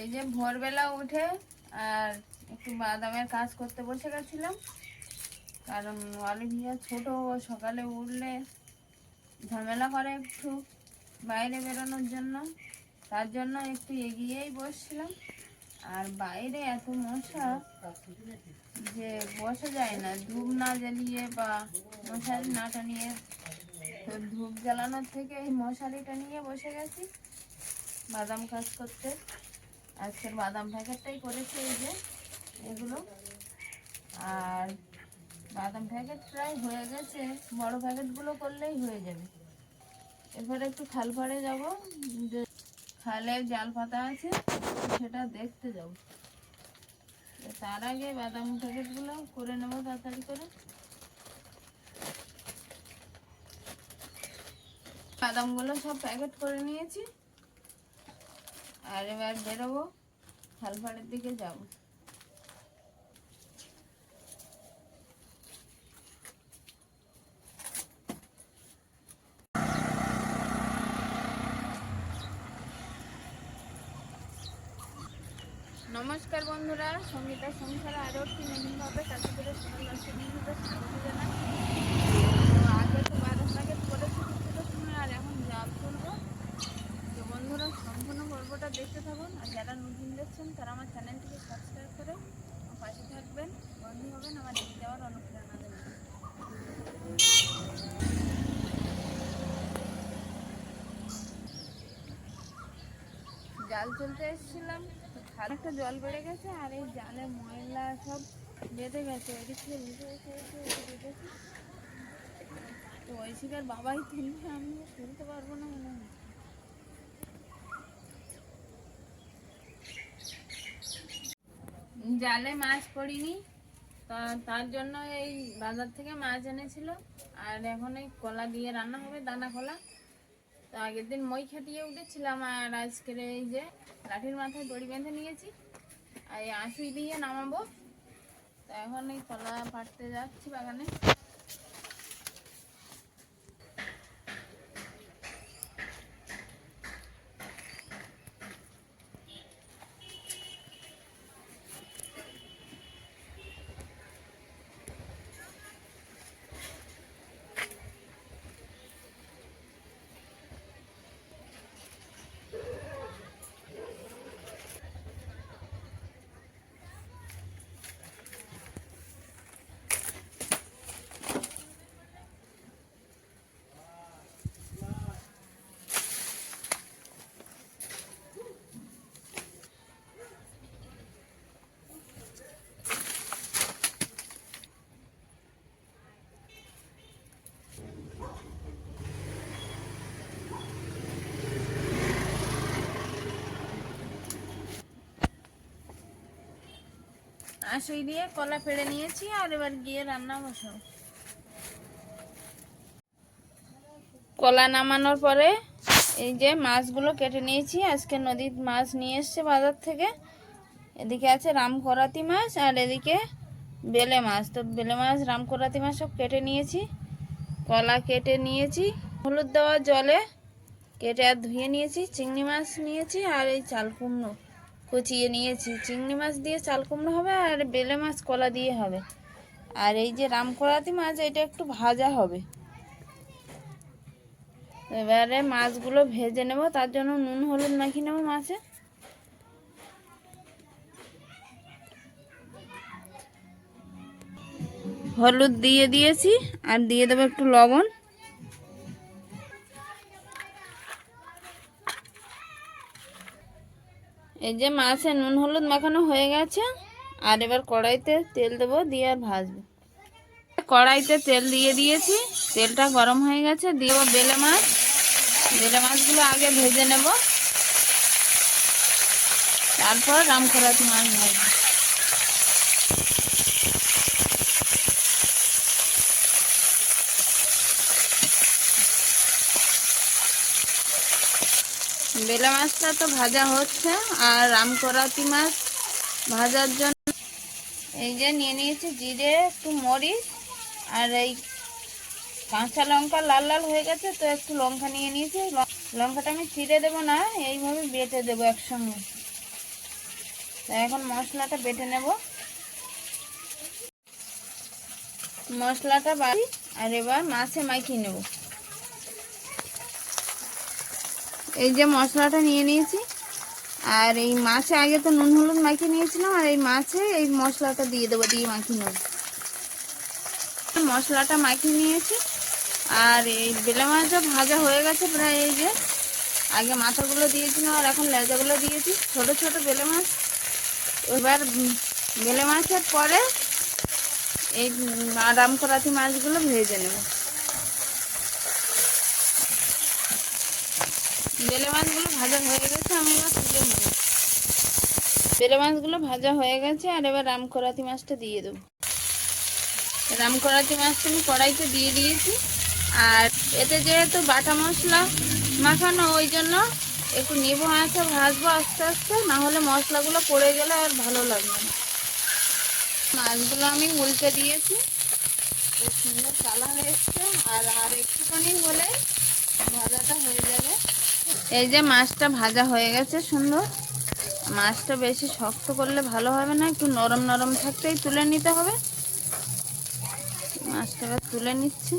এই যে ভোরবেলা উঠে আর একটু বাদামের কাজ করতে বসে গেছিলাম। কারণ অলিভিয়া ছোট সকালে উঠলে ঝামেলা করে একটু বাইরে বেরোনোর জন্য। তার জন্য একটু এগিয়েই বসছিলাম। আর বাইরে এত মশা যে বসা যায় না। ধূপ না জ্বালিয়ে বা মশারি না টানিয়ে তো ধূপ জ্বালানোর থেকে এই মশারিটা নিয়ে বসে গেছি। বাদাম কাজ করতে। আজকের বাদাম প্যাকেটটাই করেছি এই যে, এগুলো। আর বাদাম প্যাকেট প্রায় হয়ে গেছে, বড় প্যাকেটগুলো করলেই হয়ে যাবে। এরপরে একটু খাল পাড়ে যাব খালে জাল পাতা আছে, সেটা দেখতে যাব। তার আগে বাদাম প্যাকেটগুলো করে নেব তাড়াতাড়ি করে। বাদামগুলো সব প্যাকেট করে নিয়েছি। আর এবার বেরোবো খালপাড়ের দিকে যাব। নমস্কার বন্ধুরা সঙ্গীতা সংসারে আরও একটি নতুনভাবে কাছে করে সকাল দশটা দিনকে স্বাগত জানাই তো আগে তো বাদাম প্যাকেট করেছি কিছুটা সময় আর এখন জাল তুলবো তো বন্ধুরা সম্পূর্ণ পর্বটা দেখতে থাকুন আর যারা নতুন দেখছেন তারা আমার চ্যানেলটিকে সাবস্ক্রাইব করে আমার পাশে থাকবেন বন্ধু হবেন আমার এগিয়ে যাওয়ার অনুপ্রেরণা দেবেন জাল তুলতে এসেছিলাম খানিকটা জল বেড়ে গেছে আর এই জালে ময়লা সব বেঁধে গেছে। এসে এসে বেঁধেছি তো ওই শিকার বাবাই তুলবে, আমি তুলতে পারব না মনে হয়। জালে মাছ পড়িনি তার জন্য এই বাজার থেকে মাছ এনেছিল। আর এখন এই কলা দিয়ে রান্না হবে, দানা কলা। তো আগের দিন মই খেটিয়ে উঠেছিলাম আর আজকের এই যে লাঠির মাথায় দড়ি বেঁধে নিয়েছি। আর এই আঁশুই দিয়ে নামাবো। তো এখন এই কলা পাড়তে যাচ্ছি বাগানে। আঁশুই দিয়ে কলা ফেড়ে নিয়েছি আর এবার গিয়ে রান্না বসাবো। কলা নামানোর পরে এই যে মাছগুলো কেটে নিয়েছি। আজকে নদীর মাছ নিয়ে এসছে বাজার থেকে। এদিকে আছে রামকরাতি মাছ আর এদিকে বেলে মাছ। তো বেলে মাছ, রামকরাতি মাছ সব কেটে নিয়েছি। কলা কেটে নিয়েছি। হলুদ দেওয়া জলে কেটে আর ধুয়ে নিয়েছি। চিংড়ি মাছ নিয়েছি আর এই চাল কুমড়ো। কুচিয়ে নিয়েছি। চিংড়ি মাছ দিয়ে চাল কুমড়ো হবে আর বেলে মাছ কলা দিয়ে হবে। আর এই যে রামকরাতি মাছ, এটা একটু ভাজা হবে। এবারে মাছগুলো ভেজে নেব, তার জন্য নুন, হলুদ মাখিয়ে নেব মাছে। হলুদ দিয়ে দিয়েছি, আর দিয়ে দেবো একটু লবণ। এই যে মাছে নুন হলুদ মাখানো হয়ে গেছে, আর এবার কড়াইতে তেল দেবো, দিয়ে আর ভাজবো। কড়াইতে তেল দিয়ে দিয়েছি, তেলটা গরম হয়ে গেছে দিয়ে বেলে মাছ। বেলে মাছগুলো আগে ভেজে নেব। তারপর রামখরাতি মাছ ভাজবো। বেলে মাছটা তো ভাজা হচ্ছে, আর রামকরাতি মাছ ভাজার জন্য এই যে নিয়ে নিয়েছি জিরে, একটু মরিচ, আর এই কাঁচা লঙ্কা লাল লাল হয়ে গেছে, তো একটু লঙ্কা নিয়ে নিয়েছি। লঙ্কাটা আমি চিড়ে দেবো না, এইভাবে বেটে দেবো একসঙ্গে। তাই এখন মশলাটা বেটে নেব। মশলাটা বাড়ি, আর এবার মাছে মাখিয়ে নেব। এই যে মশলাটা নিয়ে নিয়েছি। আর এই মাছে আগে তো নুন হলুদ মাখিয়ে নিয়েছিলাম, আর এই মাছে এই মশলাটা দিয়ে দেবো, দিয়ে মাখিয়ে নেব। মশলাটা মাখিয়ে নিয়েছি। আর এই বেলে মাছটা ভাজা হয়ে গেছে প্রায় এই যে। আগে মাথাগুলো দিয়েছিলাম, আর এখন লেজাগুলো দিয়েছি। ছোট ছোট বেলে মাছ। এবার বেলে মাছের পরে এই আরাম করাতি মাছগুলো ভেজে নেব। বেলে মাছগুলো ভাজা হয়ে গেছে, আমি এবার তুলে নেব। বেলে মাছগুলো ভাজা হয়ে গেছে, আর এবার রাম করাতি মাছটা দিয়ে দেবো। রাম করাতি মাছটা আমি কড়াইতে দিয়ে দিয়েছি, আর এতে যেহেতু বাটা মশলা মাখানো, ওই জন্য একটু নেব আঁচে ভাজবো আস্তে আস্তে না হলে মশলাগুলো পড়ে গেলে আর ভালো লাগবে না। মাছগুলো আমি উল্টে দিয়েছি, খুব সুন্দর কালার এসছে, আর আর একটুখানি হলে ভাজাটা হয়ে যাবে। এই যে মাছটা ভাজা হয়ে গেছে, সুন্দর। মাছটা বেশি শক্ত করলে ভালো হবে না, একটু নরম নরম থাকতেই তুলে নিতে হবে। মাছটা এবার তুলে নিচ্ছি।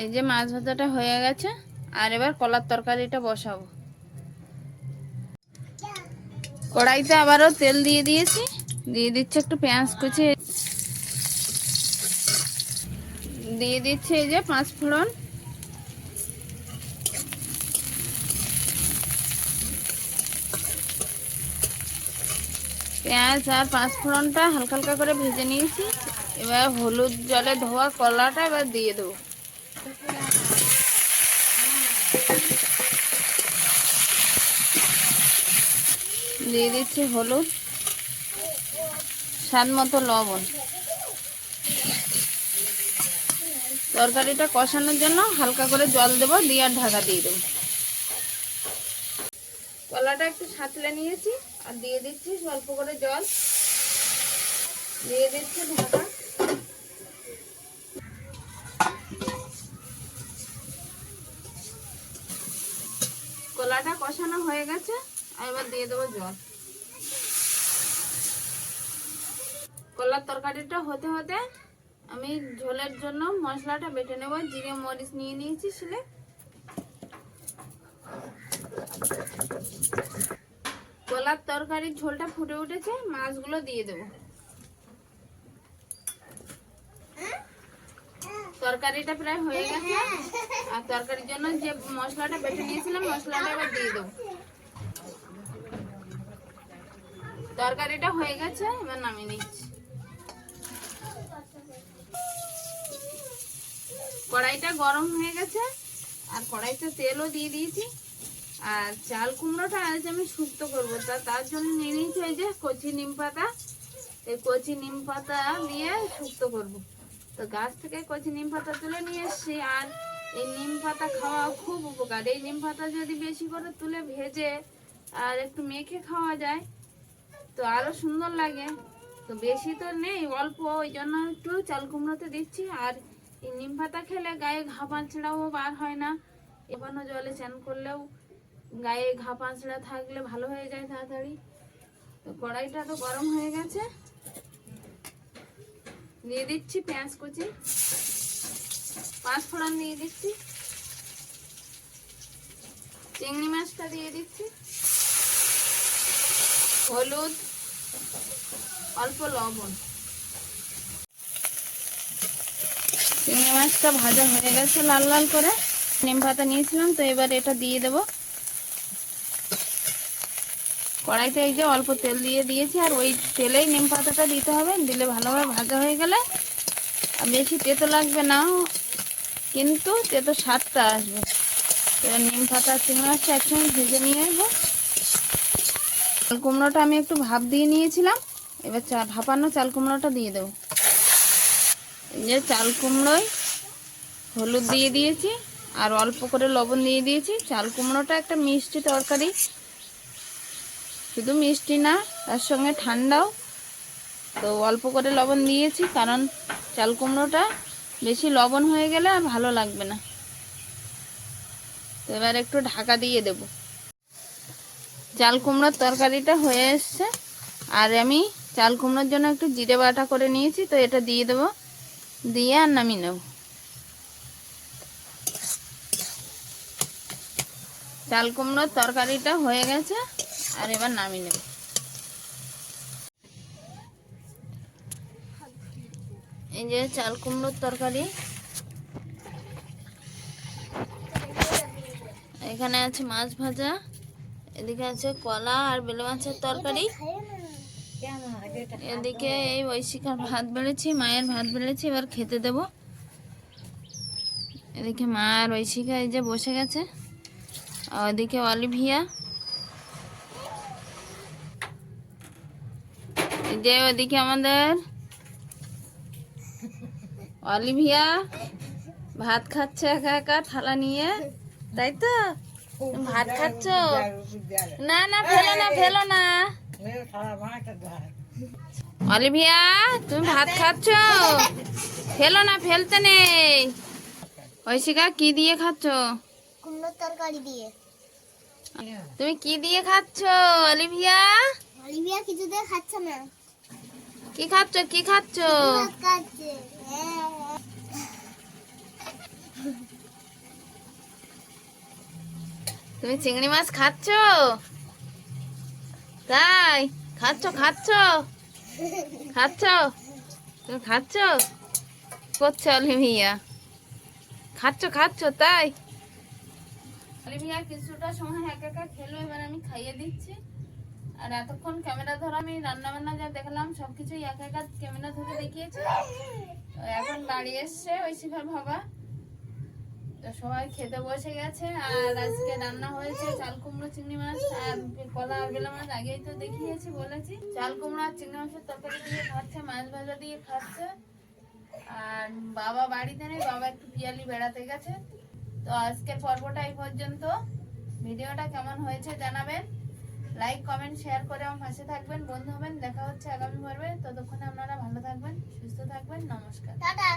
এই যে মাছ ভাজাটা হয়ে গেছে, আর এবার কলার তরকারিটা বসাবো। কড়াইতে আবারও তেল দিয়ে দিয়েছি, দিয়ে দিচ্ছি একটু পেঁয়াজ কুচি। দিয়ে দিচ্ছি এই যে পাঁচ ফোড়ন। পেঁয়াজ আর পাঁচ ফোড়নটা হালকা হালকা করে ভেজে নিয়েছি। এবার হলুদ জলে ধোয়া কলাটা এবার দিয়ে দেবো। দিয়ে দিচ্ছি হলুদ, স্বাদ মতো লবণ। তরকারিটা কষানোর জন্য হালকা করে জল দেবো, দিয়ে আর ঢাকা দিয়ে দেবো। কলাটা একটু সাঁতলে নিয়েছি, আর দিয়ে দিচ্ছি অল্প করে জল। দিয়ে দিচ্ছি ঢাকা। কলাটা কষানো হয়ে গেছে এবার দিয়ে দেবো জল। কলার তরকারিটা হতে হতে আমি ঝোলের জন্য মশলাটা বেটে নেব। জিরে মরিচ নিয়ে নিয়েছি শিলে। কলার তরকারির ঝোলটা ফুটে উঠেছে, মাছগুলো দিয়ে দেবো। তরকারিটা প্রায় হয়ে গেছে। আর তরকারির জন্য যে মশলাটা বেটে নিয়েছিলাম, মশলাটা এবার দিয়ে দেবো। তরকারিটা হয়ে গেছে, এবার নামিয়ে নিচ্ছি। কড়াইটা গরম হয়ে গেছে, আর কড়াইতে তেলও দিয়ে দিয়েছি। আর চাল কুমড়োটা আজ আমি শুক্তো করব, তা তার জন্য নিয়ে নিয়েছি ওই যে কচি নিম পাতা। এই কচি নিম পাতা দিয়ে শুক্তো করব। তো গাছ থেকে কচি নিম পাতা তুলে নিয়ে এসছি, আর এই নিম পাতা খাওয়া খুব উপকার। এই নিম পাতা যদি বেশি করে তুলে ভেজে আর একটু মেখে খাওয়া যায়, তো আরও সুন্দর লাগে। তো বেশি তো নেই, অল্প, ওই জন্য একটু চাল কুমড়োতে দিচ্ছি। আর এই নিম পাতা খেলে গায়ে ঘা পাঁচড়াও বার হয় না। এবারও জলে চান করলেও গায়ে ঘা পাঁচড়া থাকলে ভালো হয়ে যায় তাড়াতাড়ি। তো কড়াইটা তো গরম হয়ে গেছে। দিয়ে দিচ্ছি পেঁয়াজ কুচি। পাঁচ ফোড়ন দিয়ে দিচ্ছি। চিংড়ি মাছটা দিয়ে দিচ্ছি। হলুদ, অল্প লবণ। চিংড়ি মাছটা ভাজা হয়ে গেছে, লাল লাল করে নিম পাতা নিয়েছিলাম, তো এবার এটা দিয়ে দেব। কড়াইতে এই যে অল্প তেল দিয়ে দিয়েছি, আর ওই তেলেই নিম পাতাটা দিতে হবে, দিলে ভালোভাবে ভাজা হয়ে গেলে। আর বেশি তেতো লাগবে না, কিন্তু তেতো স্বাদটা আসবে। এবার নিম পাতা, চিংড়ি মাছটা একসঙ্গে ভেজে নিয়ে আসব। চাল কুমড়োটা আমি একটু ভাপ দিয়ে নিয়েছিলাম, এবার চা ভাপানো চাল কুমড়োটা দিয়ে দেবো। যে চাল কুমড়োয় হলুদ দিয়ে দিয়েছি আর অল্প করে লবণ দিয়ে দিয়েছি। চাল কুমড়োটা একটা মিষ্টি তরকারি। শুধু মিষ্টি না, তার সঙ্গে ঠান্ডাও। তো অল্প করে লবণ দিয়েছি কারণ চাল কুমড়োটা বেশি লবণ হয়ে গেলে আর ভালো লাগবে না। তো এবার একটু ঢাকা দিয়ে দেব। চাল কুমড়োর তরকারিটা হয়ে এসছে। আর আমি চাল কুমড়োর জন্য একটু জিরে বাটা করে নিয়েছি, তো এটা দিয়ে দেবো। দিয়ে আর নামিয়ে নেব। চাল কুমড়োর তরকারিটা হয়ে গেছে, আর এবার নামিয়ে নেব। এই যে চাল কুমড়োর তরকারি। এখানে আছে মাছ ভাজা, এদিকে আছে কলা আর বেলে মাছের তরকারি। এদিকে এই ঐশিকার ভাত বেড়েছি মায়ের ভাত বেড়েছি এবার খেতে দেব। এদিকে মা আর ঐশিকা এই যে বসে গেছে আর ওদিকে অলিভিয়া। এই যে ওদিকে আমাদের অলিভিয়া ভাত খাচ্ছে একা একা থালা নিয়ে তাই তো? ভাত খাচ্ছ? না না ফেলো না ফেলো না। অলিভিয়া তুমি ভাত খাচ্ছ? ফেলো না ফেলতে নেই। ঐশিকা কি দিয়ে খাচ্ছ? কুমড়োর তরকারি দিয়ে। তুমি কি দিয়ে খাচ্ছ অলিভিয়া অলিভিয়া কিছু দিয়ে খাচ্ছে না। কি খাচ্ছ কি খাচ্ছ হ্যাঁ, তুমি চিংড়ি মাছ খাচ্ছ? তাই, খাচ্ছ খাচ্ছ? খাচ্ছ? তুমি খাচ্ছ? করছ অলিভিয়া খাচ্ছ খাচ্ছ, তাই? অলিভিয়া কিছুটা সময় একা একা খেলো, এবার আমি খাইয়ে দিচ্ছি। আর এতক্ষণ ক্যামেরা ধরে আমি রান্না বান্না যা দেখলাম, সবকিছুই একা একা ক্যামেরা ধরে দেখিয়েছি। এখন বাড়ি এসছে শিখার বাবা। তো সবাই খেতে বসে গেছে, আর আজকে রান্না হয়েছে চাল কুমড়ো, চিংড়ি মাছ, আর কলা আর বেলা মাছ, আগেই তো দেখিয়েছি, বলেছি। চাল কুমড়ো আর চিংড়ি মাছের তরকারি দিয়ে খাচ্ছে, মাছ ভাজা দিয়ে খাচ্ছে। আর বাবা বাড়িতে নেই, বাবা একটু পিয়ালি বেড়াতে গেছে। তো আজকের পর্বটা এই পর্যন্ত। ভিডিওটা কেমন হয়েছে জানাবেন। লাইক কমেন্ট শেয়ার করে আমার পাশে থাকবেন। বন্ধু হবেন, দেখা হচ্ছে আগামী পর্বে। ততক্ষণে আপনারা ভালো থাকবেন, সুস্থ থাকবেন। নমস্কার। টাটা।